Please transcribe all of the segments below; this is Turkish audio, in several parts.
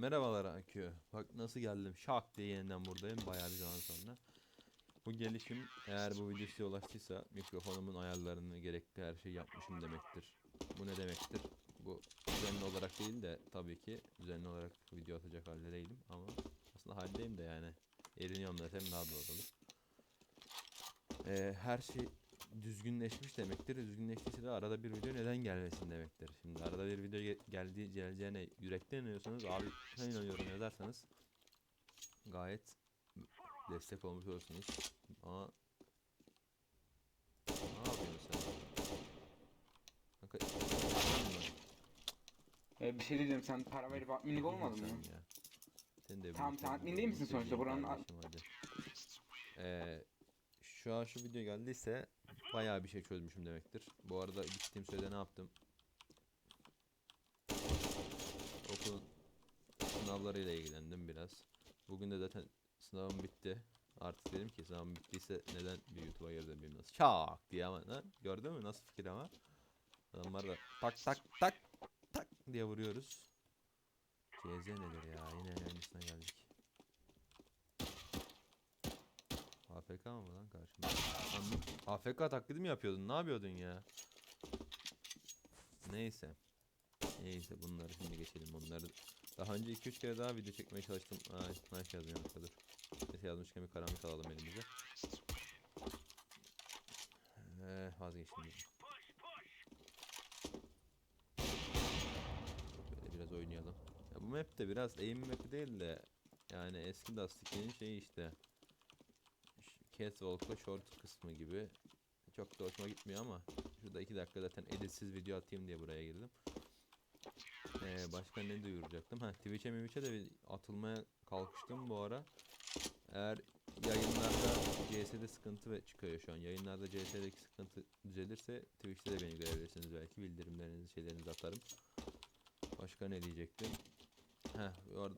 Merhabalar Akü. Bak nasıl geldim. Şak diye yeniden buradayım bayağı bir zaman sonra. Bu gelişim eğer bu video size ulaştıysa mikrofonumun ayarlarını gerekli her şeyi yapmışım demektir. Bu ne demektir? Bu düzenli olarak değil de tabii ki düzenli olarak video atacak halde değilim ama aslında haldeyim de yani. Eriniyorum desem daha doğru olur. Ee, her şey düzgünleşmiş demektir. Düzgünleştiyse de arada bir video neden gelmesin demektir. Şimdi arada bir video ge- geldiği geleceğine yürekten inanıyorsanız abi ben inanıyorum yazarsanız gayet destek olmuş olursunuz. Ama ne yapıyorsun sen? Kanka. Ee, bir şey diyeceğim sen para verip adminlik olmadın mı? ya. Sen de Tamam, sen admin değil misin sonuçta? bu- Buranın kardeşim, hadi. Ee, şu an şu video geldiyse bayağı bir şey çözmüşüm demektir. Bu arada gittiğim sürede ne yaptım? Okulun sınavlarıyla ilgilendim biraz. Bugün de zaten sınavım bitti. Artık dedim ki sınavım bittiyse neden bir YouTube'a girdim bilmiyorum nasıl. Çak diye ama lan gördün mü nasıl fikir ama. Adamlar da tak tak tak tak diye vuruyoruz. CZ nedir ya yine aynısına geldik. AFK mı lan karşımda? AFK taklidi mi yapıyordun? Ne yapıyordun ya? Neyse. Neyse bunları şimdi geçelim. Onları daha önce 2-3 kere daha video çekmeye çalıştım. Aa, yazdım yanlışlıkla dur. Neyse yazmışken bir karanlık alalım elimize. Ee, vazgeçtim. Böyle biraz oynayalım. Ya bu map de biraz aim map değil de yani eski Dust 2'nin şeyi işte. Catwalk'la short kısmı gibi. Çok da hoşuma gitmiyor ama şurada 2 dakika zaten editsiz video atayım diye buraya girdim. Ee, başka ne duyuracaktım? Ha Twitch'e Twitch'e de bir atılmaya kalkıştım bu ara. Eğer yayınlarda CS'de sıkıntı ve çıkıyor şu an. Yayınlarda CS'deki sıkıntı düzelirse Twitch'te de beni görebilirsiniz belki. Bildirimlerinizi şeylerinizi atarım. Başka ne diyecektim? Heh,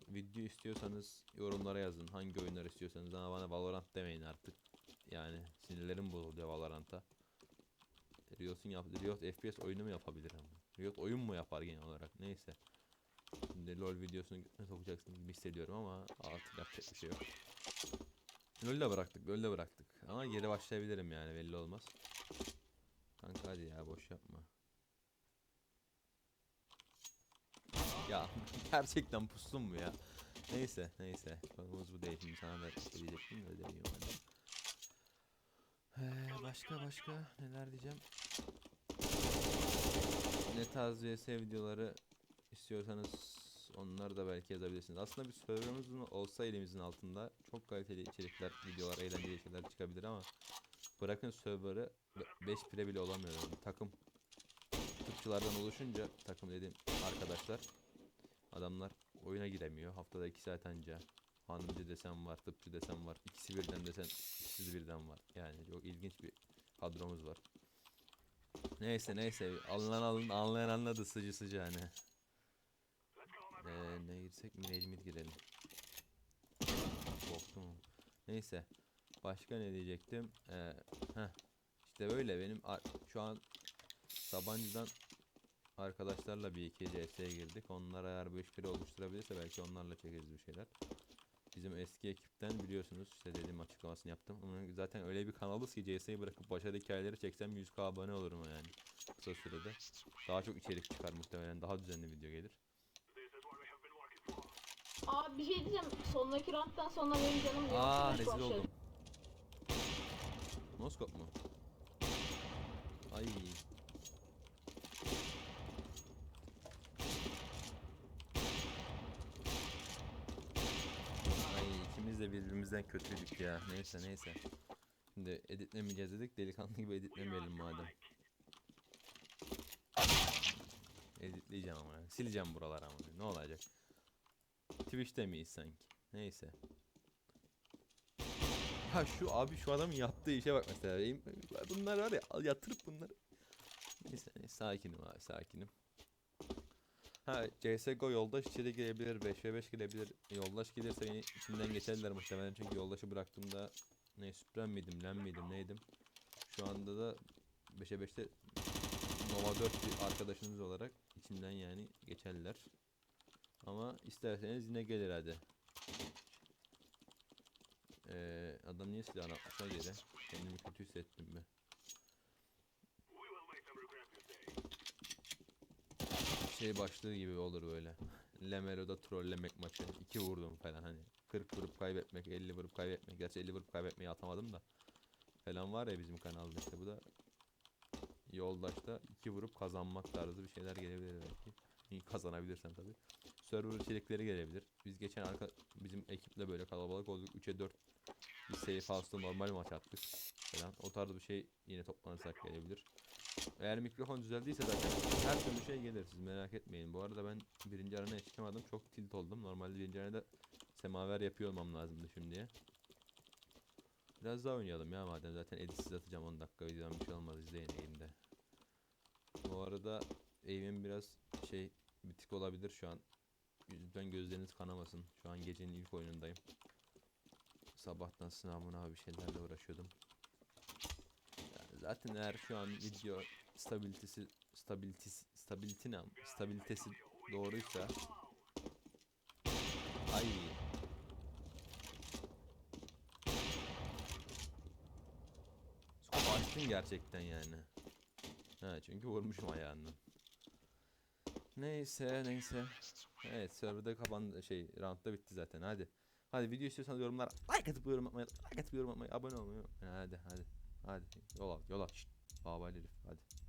video istiyorsanız yorumlara yazın. Hangi oyunlar istiyorsanız ama bana Valorant demeyin artık. Yani sinirlerim bozuluyor Valorant'a. Riot'un yap Riot FPS oyunu mu yapabilir ama? Riot oyun mu yapar genel olarak? Neyse. Şimdi LoL videosunu sokacaksın gibi hissediyorum ama artık yapacak bir şey yok. LoL'le bıraktık, LoL'le bıraktık. Ama geri başlayabilirim yani belli olmaz. Kanka hadi ya boş yapma. Ya gerçekten pustum mu ya? Neyse neyse konumuz bu değil. Sana da şey diyecektim de demiyorum hadi. Başka başka neler diyeceğim? Ne tarz VS videoları istiyorsanız onları da belki yazabilirsiniz. Aslında bir serverımız olsa elimizin altında çok kaliteli içerikler, videolar, eğlenceli şeyler çıkabilir ama bırakın server'ı 5 pire bile olamıyor. Yani takım tıpçılardan oluşunca takım dediğim arkadaşlar adamlar oyuna giremiyor. Haftada 2 saat anca. Hanımcı desem var, tıpçı desem var. İkisi birden desen ikisi birden var. Yani çok ilginç bir kadromuz var. Neyse neyse alınan alın anlayan anladı sıcı sıcı hani. Ee, ne girsek mi Necmit girelim. Korktum. Neyse. Başka ne diyecektim? Ee, heh. İşte böyle benim şu an Sabancı'dan arkadaşlarla bir iki CS'ye girdik. Onlar eğer bu işleri oluşturabilirse belki onlarla çekeriz bir şeyler. Bizim eski ekipten biliyorsunuz işte dediğim açıklamasını yaptım. Onun zaten öyle bir kanalız ki CS'yi bırakıp başarılı hikayeleri çeksem 100k abone olurum yani. Kısa sürede. Daha çok içerik çıkar muhtemelen. Daha düzenli video gelir. Abi bir şey diyeceğim. Sondaki round'dan sonra benim canım Aa yavaş rezil başladı. oldum. Noskop mu? Ay de birbirimizden kötüydük ya. Neyse neyse. Şimdi editlemeyeceğiz dedik. Delikanlı gibi editlemeyelim madem. Editleyeceğim ama. Sileceğim buraları ama. Ne olacak? Twitch'te miyiz sanki? Neyse. Ha şu abi şu adamın yaptığı işe bak mesela. Bunlar var ya yatırıp bunları. Neyse, neyse sakinim abi sakinim. Ha CSGO yoldaş içeri girebilir 5v5 girebilir. Yoldaş gelirse beni içinden geçerler muhtemelen çünkü yoldaşı bıraktığımda ne Süprem miydim Len miydim neydim. Şu anda da 5'e 5'te Nova 4 bir arkadaşınız olarak içimden yani geçerler. Ama isterseniz yine gelir hadi. Ee, adam niye silahını atmışlar geri? Kendimi kötü hissettim mi? Şey başlığı gibi olur böyle. Lemero'da trollemek maçı. 2 vurdum falan hani. 40 vurup kaybetmek, 50 vurup kaybetmek. Gerçi 50 vurup kaybetmeyi atamadım da. Falan var ya bizim kanalda işte bu da yoldaşta 2 vurup kazanmak tarzı bir şeyler gelebilir belki. Kazanabilirsem tabii. Server içerikleri gelebilir. Biz geçen arka bizim ekiple böyle kalabalık olduk. 3'e 4 bir safe house'da normal maç attık falan. O tarz bir şey yine toplanırsak gelebilir. Eğer mikrofon düzeldiyse zaten her türlü şey gelir siz merak etmeyin. Bu arada ben birinci aranaya çıkamadım. Çok tilt oldum. Normalde birinci aranada semaver yapıyor olmam lazımdı şimdiye. Biraz daha oynayalım ya madem zaten editsiz atacağım 10 dakika videodan bir şey olmaz izleyin eğimde. Bu arada eğimim biraz şey bitik olabilir şu an. Lütfen gözleriniz kanamasın. Şu an gecenin ilk oyunundayım. Sabahtan sınavına bir şeylerle uğraşıyordum. Zaten eğer şu an video stabilitesi stabilitesi stability ne? Stabilitesi doğruysa ay Skop açtın gerçekten yani. Ha çünkü vurmuşum ayağından. Neyse neyse. Evet serverda kapandı şey roundda bitti zaten hadi. Hadi video istiyorsanız yorumlara like atıp yorum atmayı, like atıp yorum atmayı, abone olmayı. unutmayın. Hadi hadi. Hadi yola yola. Şşt. Babaylı herif hadi.